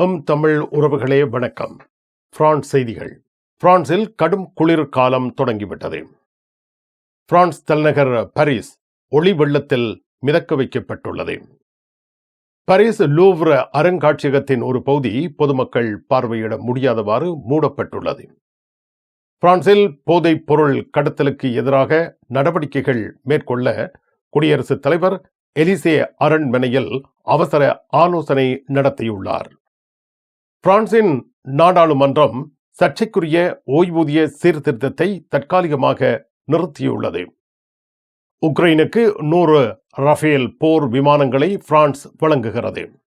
M Tamil உறவுகளே வணக்கம். France செய்திகள். பிரான்சில் கடும் குளிர் காலம் தொடங்கிவிட்டது. பிரான்ஸ் தலைநகர் பாரிஸ் ஒளி வெள்ளத்தில் மிதக்க வைக்கப்பட்டுள்ளது. பாரிஸ் லூவ்ர அருங்காட்சியகத்தின் ஒரு பகுதி பொதுமக்கள் பார்வையிட முடியாதவாறு மூடப்பட்டுள்ளது. பிரான்சில் போதைப் பொருள் கடத்தலுக்கு எதிராக நடவடிக்கைகள் மேற்கொள்ள குடியரசுத் தலைவர் எலிசே அரண்மனையில் அவசர ஆலோசனை நடத்தியுள்ளார். பிரான்சின் நாடாளுமன்றம் சர்ச்சைக்குரிய ஓய்வூதிய சீர்திருத்தத்தை தற்காலிகமாக நிறுத்தியுள்ளது. உக்ரைனுக்கு நூறு ரஃபேல் போர் விமானங்களை பிரான்ஸ் வழங்குகிறது.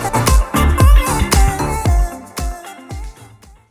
Bye.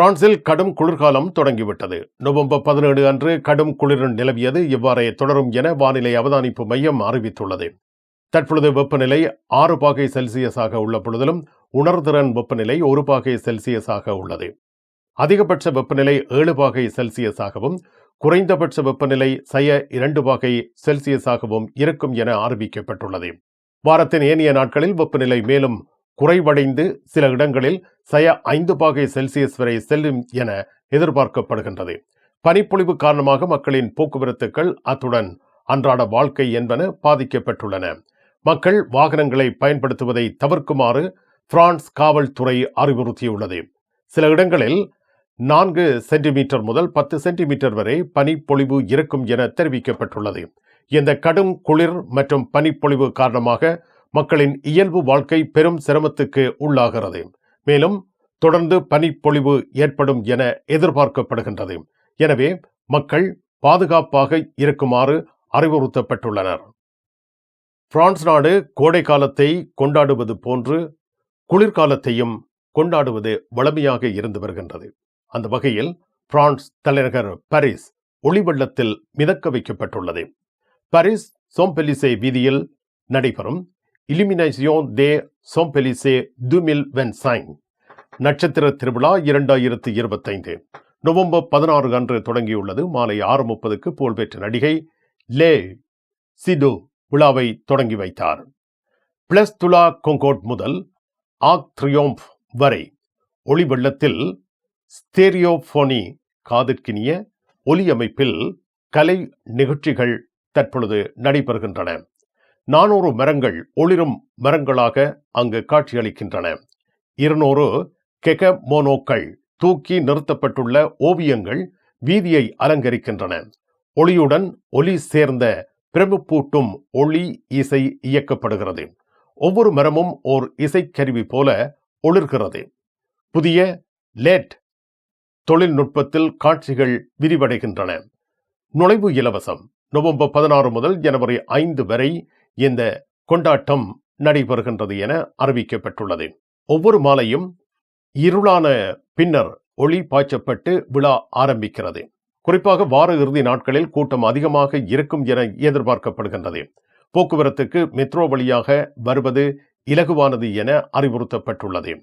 பிரான்சில் கடும் குளிர்காலம் தொடங்கிவிட்டது. நவம்பர் பதினேழு அன்று கடும் குளிர் நிலவியது. இவ்வாறே தொடரும் என வானிலை அவதானிப்பு மையம் அறிவித்துள்ளது. தற்பொழுது வெப்பநிலை ஆறு பாகை செல்சியஸாக உள்ள பொழுதிலும் உணர்திறன் வெப்பநிலை ஒரு பாகை செல்சியஸாக உள்ளது. அதிகபட்ச வெப்பநிலை ஏழு பாகை செல்சியஸாகவும் குறைந்தபட்ச வெப்பநிலை சய இரண்டு பாகை செல்சியஸாகவும் இருக்கும் என அறிவிக்கப்பட்டுள்ளது. வாரத்தின் ஏனைய நாட்களில் வெப்பநிலை மேலும் குறைவடைந்து சில இடங்களில் சய ஐந்து பாகை செல்சியஸ் வரை செல்லும் என எதிர்பார்க்கப்படுகின்றது. பனிப்பொழிவு காரணமாக மக்களின் போக்குவரத்துக்கள் அத்துடன் அன்றாட வாழ்க்கை என்பன பாதிக்கப்பட்டுள்ளன. மக்கள் வாகனங்களை பயன்படுத்துவதை தவிர்க்குமாறு பிரான்ஸ் காவல்துறை அறிவுறுத்தியுள்ளது. சில இடங்களில் நான்கு சென்டிமீட்டர் முதல் பத்து சென்டிமீட்டர் வரை பனிப்பொழிவு இருக்கும் என தெரிவிக்கப்பட்டுள்ளது. இந்த கடும் குளிர் மற்றும் பனிப்பொழிவு காரணமாக மக்களின் இயல்பு வாழ்க்கை பெரும் சிரமத்துக்கு உள்ளாகிறது. மேலும் தொடர்ந்து பனிப்பொழிவு ஏற்படும் என எதிர்பார்க்கப்படுகின்றது. எனவே மக்கள் பாதுகாப்பாக இருக்குமாறு அறிவுறுத்தப்பட்டுள்ளனர். பிரான்ஸ் நாடு கோடை காலத்தை கொண்டாடுவது போன்று குளிர்காலத்தையும் கொண்டாடுவது வளமையாக இருந்து வருகின்றது. அந்த வகையில் பிரான்ஸ் தலைநகர் பாரிஸ் ஒளிவெள்ளத்தில் மிதக்க வைக்கப்பட்டுள்ளது. பாரிஸ் சோம்பெலிசே வீதியில் நடைபெறும் இலிமினேஷன் தே சோம்பெலிசே துமில் வென்சைன் நட்சத்திர திருவிழா இரண்டாயிரத்து இருபத்தைந்து. நவம்பர் பதினாறு அன்று தொடங்கியுள்ளது. மாலை ஆறு முப்பதுக்கு புகழ்பெற்ற நடிகை லே சிடு விழாவை தொடங்கி வைத்தார். பிளஸ் துலா கொங்கோட் முதல் ஆக் த்ரியோம்ப் வரை ஒளி வெள்ளத்தில் ஸ்டேரியோபோனி காதிற்கினிய ஒலி அமைப்பில் கலை நிகழ்ச்சிகள் தற்பொழுது நடைபெறுகின்றன. நானூறு மரங்கள் ஒளிரும் மரங்களாக அங்கு காட்சியளிக்கின்றன. இருநூறு கெக மோனோக்கள் தூக்கி நிறுத்தப்பட்டுள்ள ஓவியங்கள் வீதியை அலங்கரிக்கின்றன. ஒளியுடன் ஒலி சேர்ந்த பிரமிப்பூட்டும் ஒளி இசை இயக்கப்படுகிறது. ஒவ்வொரு மரமும் ஓர் இசைக்கருவி போல ஒளிர்கிறது. புதிய லேட் தொழில்நுட்பத்தில் காட்சிகள் விரிவடைகின்றன. நுழைவு இலவசம். நவம்பர் பதினாறு முதல் ஜனவரி ஐந்து வரை இந்த கொண்டாட்டம் நடைபெறுகின்றது என அறிவிக்கப்பட்டுள்ளது. ஒவ்வொரு மாலையும் இருளான பின்னர் ஒளி பாய்ச்சப்பட்டு விழா ஆரம்பிக்கிறது. குறிப்பாக வார இறுதி நாட்களில் கூட்டம் அதிகமாக இருக்கும் என எதிர்பார்க்கப்படுகின்றது. போக்குவரத்துக்கு மெட்ரோ வழியாக வருவது இலகுவானது என அறிவுறுத்தப்பட்டுள்ளது.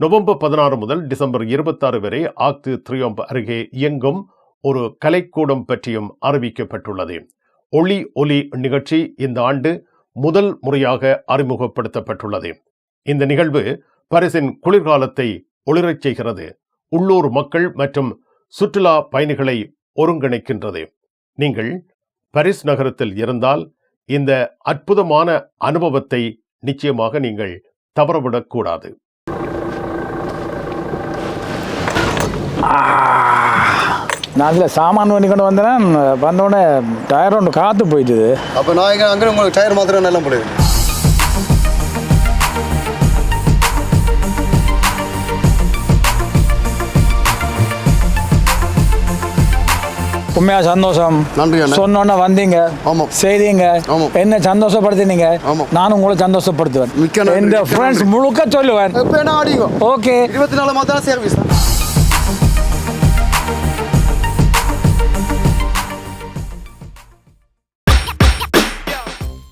நவம்பர் பதினாறு முதல் டிசம்பர் இருபத்தாறு வரை ஆக்து த்ரியோம்ப் அருகே இயங்கும் ஒரு கலைக்கூடம் பற்றியும் அறிவிக்கப்பட்டுள்ளது. ஒளி ஒலி நிகழ்ச்சி இந்த ஆண்டு முதல் முறையாக அறிமுகப்படுத்தப்பட்டுள்ளது. இந்த நிகழ்வு பரிசின் குளிர்காலத்தை ஒளிரச் செய்கிறது. உள்ளூர் மக்கள் மற்றும் சுற்றுலா பயணிகளை ஒருங்கிணைக்கின்றது. நீங்கள் பரிஸ் நகரத்தில் இருந்தால் இந்த அற்புதமான அனுபவத்தை நிச்சயமாக நீங்கள் தவறவிடக்கூடாது. நான் அதில் சாமான் பண்ணி கொண்டு வந்தேன் வந்தோடனே டயர் ஒன்று காற்று போயிட்டுது. அப்போ நான் இங்கே அங்கே உங்களுக்கு டயர் மாத்திரம் நல்லா முடியும் உண்மையா சந்தோஷம். சொன்னோன்னே வந்தீங்க. ஆமாம். செய்தீங்க. ஆமாம். என்ன சந்தோஷப்படுத்தினீங்க. நானும் உங்களை சந்தோஷப்படுத்துவேன். மிக்க ஃப்ரெண்ட்ஸ். முழுக்க சொல்லுவேன். ஓகே இருபத்தி நாலு மாதம் சர்வீஸ்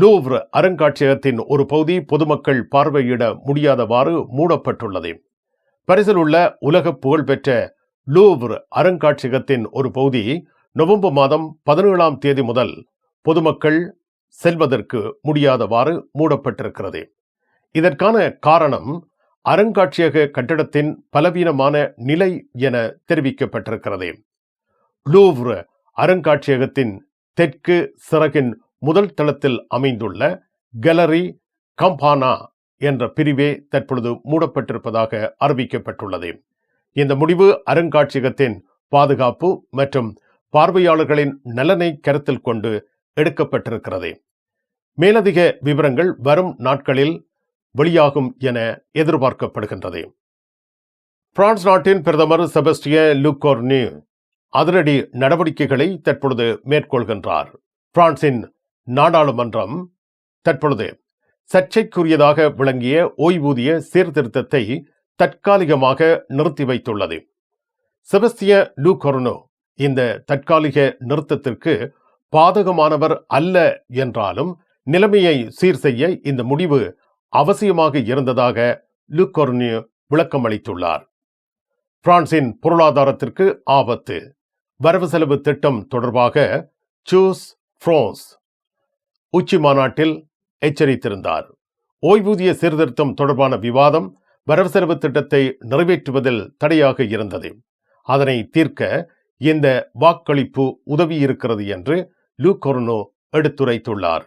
லூவ்ர் அருங்காட்சியகத்தின் ஒரு பகுதி பொதுமக்கள் பார்வையிட முடியாதவாறு மூடப்பட்டுள்ளது. பரிசில் உள்ள உலக புகழ்பெற்ற லூவ்ர் அருங்காட்சியகத்தின் ஒரு பகுதி நவம்பர் மாதம் பதினேழாம் தேதி முதல் பொதுமக்கள் செல்வதற்கு முடியாதவாறு மூடப்பட்டிருக்கிறது. இதற்கான காரணம் அருங்காட்சியக கட்டடத்தின் பலவீனமான நிலை என தெரிவிக்கப்பட்டிருக்கிறது. லூவ்ர் அருங்காட்சியகத்தின் தெற்கு சிறகின் முதல் தளத்தில் அமைந்துள்ள கேலரி கம்பானா என்ற பிரிவே தற்பொழுது மூடப்பட்டிருப்பதாக அறிவிக்கப்பட்டுள்ளது. இந்த முடிவு அருங்காட்சியகத்தின் பாதுகாப்பு மற்றும் பார்வையாளர்களின் நலனை கருத்தில் கொண்டு எடுக்கப்பட்டிருக்கிறது. மேலதிக விவரங்கள் வரும் நாட்களில் வெளியாகும் என எதிர்பார்க்கப்படுகின்றது. பிரான்ஸ் நாட்டின் பிரதமர் செபஸ்டிய லுகோர்னி அதிரடி நடவடிக்கைகளை தற்பொழுது மேற்கொள்கின்றார். பிரான்சின் நாடாளுமன்றம் தற்பொழுது சர்ச்சைக்குரியதாக விளங்கிய ஓய்வூதிய சீர்திருத்தத்தை தற்காலிகமாக நிறுத்தி வைத்துள்ளது. செபஸ்திய லூகொர்னோ இந்த தற்காலிக நிறுத்தத்திற்கு பாதகமானவர் அல்ல என்றாலும் நிலைமையை சீர் செய்ய இந்த முடிவு அவசியமாக இருந்ததாக லுகொர்னியோ விளக்கமளித்துள்ளார். பிரான்சின் பொருளாதாரத்திற்கு ஆபத்து. வரவு செலவு திட்டம் தொடர்பாக சூஸ் ஃப்ரான்ஸ் உச்சி மாநாட்டில் எச்சரித்திருந்தார். ஓய்வூதிய சீர்திருத்தம் தொடர்பான விவாதம் வரவு செலவு திட்டத்தை நிறைவேற்றுவதில் தடையாக இருந்தது. அதனை தீர்க்க இந்த வாக்களிப்பு உதவியிருக்கிறது என்று லூகொர்னோ எடுத்துரைத்துள்ளார்.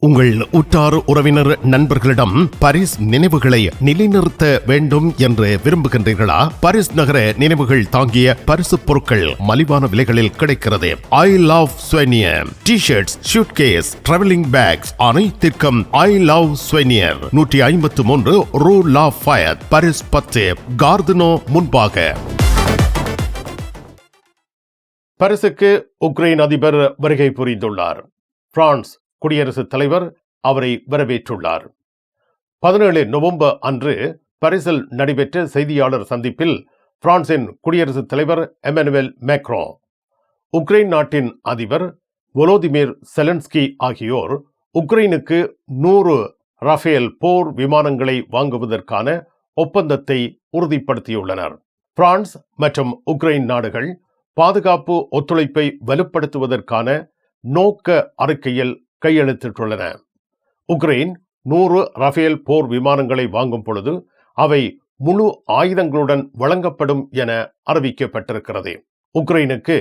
உங்கள் உற்றார் உறவினர் நண்பர்களிடம் பரிஸ் நினைவுகளை நிலைநிறுத்த வேண்டும் என்று விரும்புகின்றீர்களா? பரிஸ் நகர நினைவுகள் தாங்கிய பரிசு பொருட்கள் மலிவான விலைகளில் கிடைக்கிறது. I love souvenir T shirts suitcase travelling bags அனைத்திற்கும் ஐ லவ் ஸ்வெனியர் நூற்றி ஐம்பத்து மூன்று ரூ லா ஃபயர் பரிஸ் பத்து கார்தனோ முன்பாக. பரிசுக்கு உக்ரைன் அதிபர் வருகை புரிந்துள்ளார். பிரான்ஸ் குடியரசுத் தலைவர் அவரை வரவேற்றுள்ளார். பதினேழு நவம்பர் அன்று பரிசில் நடைபெற்ற செய்தியாளர் சந்திப்பில் பிரான்சின் குடியரசுத் தலைவர் எமனுவேல் மேக்ரோ உக்ரைன் நாட்டின் அதிபர் ஒலோதிமிர் செலன்ஸ்கி ஆகியோர் உக்ரைனுக்கு நூறு ரஃபேல் போர் விமானங்களை வாங்குவதற்கான ஒப்பந்தத்தை உறுதிப்படுத்தியுள்ளனர். பிரான்ஸ் மற்றும் உக்ரைன் நாடுகள் பாதுகாப்பு ஒத்துழைப்பை வலுப்படுத்துவதற்கான நோக்க அறிக்கையில் கையெழுத்திட்டுள்ளன. உக்ரைன் நூறு ரஃபேல் போர் விமானங்களை வாங்கும் பொழுது அவை முழு ஆயுதங்களுடன் வழங்கப்படும் என அறிவிக்கப்பட்டிருக்கிறது. உக்ரைனுக்கு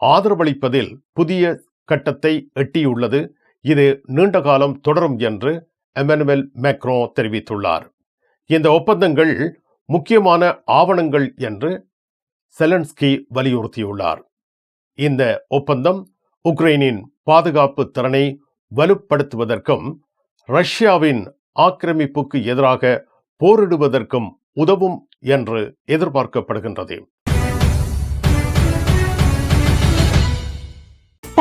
ஆதரவளிப்பதில் புதிய கட்டத்தை எட்டியுள்ளது. இது நீண்ட காலம் தொடரும் என்று எமனுவல் மேக்ரோ தெரிவித்துள்ளார். இந்த ஒப்பந்தங்கள் முக்கியமான ஆவணங்கள் என்று செலன்ஸ்கி வலியுறுத்தியுள்ளார். இந்த ஒப்பந்தம் உக்ரைனின் பாதுகாப்பு திறனை வலுப்படுத்துவதற்கும் ரஷ்யாவின் ஆக்கிரமிப்புக்கு எதிராக போரிடுவதற்கும் உதவும் என்று எதிர்பார்க்கப்படுகின்றது.